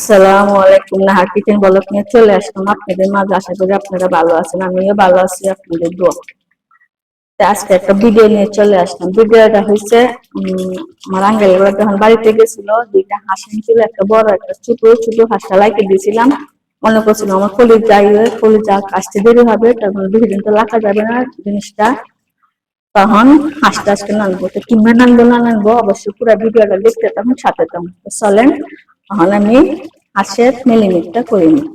আসসালামু আলাইকুম। নাহার কিচেন বলক নিয়ে চলে আসলাম আপনাদের মাঝে। আশা করি আপনারা ভালো আছেন আমিও ভালো আছি আপনাদের দোয়া। আজকে একটা ভিডিও নিয়ে চলে আসলাম। ভিডিওটা উম, আমার আঙ্গেল ওরা যখন বাড়িতে গেছিল দুইটা হাঁস ছিল একটা বড় একটা ছোট ছোট হাঁসটা লাইকে দিয়েছিলাম। মনে করছিলাম আমার কলির যাই কলির যা আসতে দেরি হবে তখন বেশি দিন তো রাখা যাবে না জিনিসটা। তখন হাসতে হাসতে নানবো। তো কিংবা নানবো না নানবো অবশ্যই পুরো ভিডিওটা দেখতে তখন সাথে তখন চলেন তখন আমি হাঁসের মেলিমিটটা করে নিই।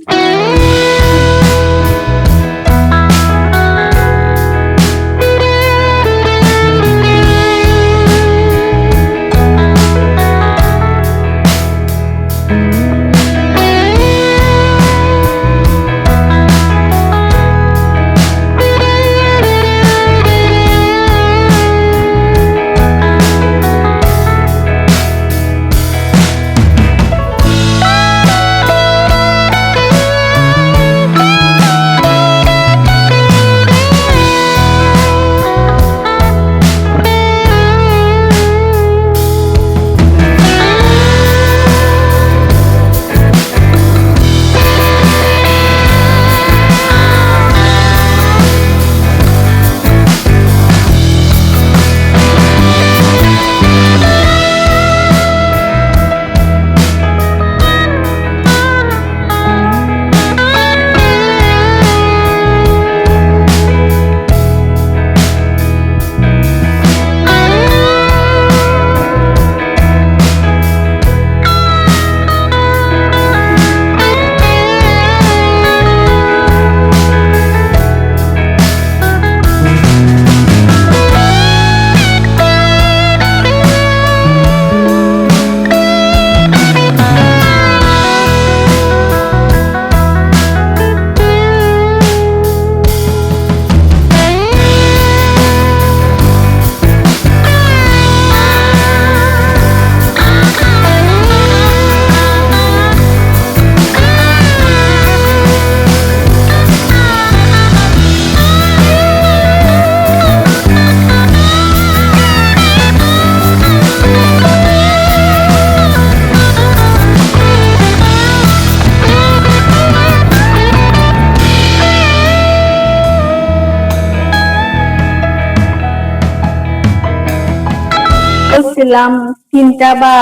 বলছিলাম, তিনটা বা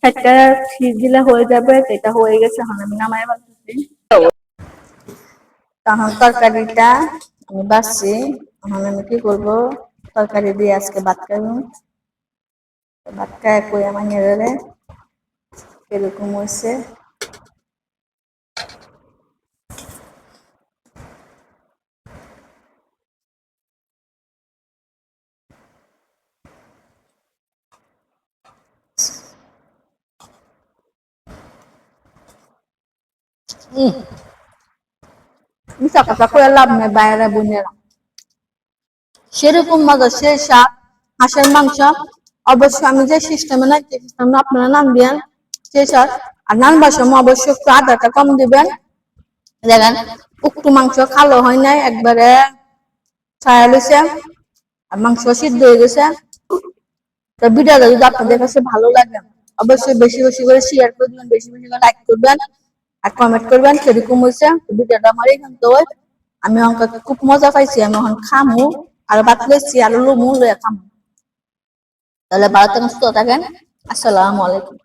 চারটা সিজ দিলে হয়ে যাবে সেটা হয়ে গেছে, এখন আমি নামাই বলতেছি তখন তরকারিটা আমি বাসছি এখন আমি কি করব? তরকারি দিয়ে আজকে ভাত খাব। ভাত খায় কই আমার নেড়ে এরকম হয়েছে। মিশা কথা লাভ বাইরে সেরকম মজা সে শাক, হাঁসের মাংস, অবশ্য আমি যে সিস্টেমে নাই, যে সিস্টেমে আপনারা নাম দিয়েন শাক আর নানবার সময় অবশ্যই একটু আদাটা কম দিবেন। দেখেন মাংস খালো হয় নাই, একবারে ছায়া লইছে আর মাংস সিদ্ধ হয়ে গেছে। তো ভিডিওটা যদি আপনাদের কাছে ভালো লাগে, অবশ্যই বেশি বেশি করে শেয়ার করবেন, বেশি বেশি করে লাইক করবেন। আর কমেন্ট করবেন সেরকম হয়েছে ভিডিওটা আমার এখান তো আমি অঙ্কাকে খুব মজা পাইছি, আমি এখন খামু, আর বাত লেছি আর লুমু লয়ে খামু। তাহলে ভালো থাকেন, সুস্থ থাকেন। আসসালামু আলাইকুম।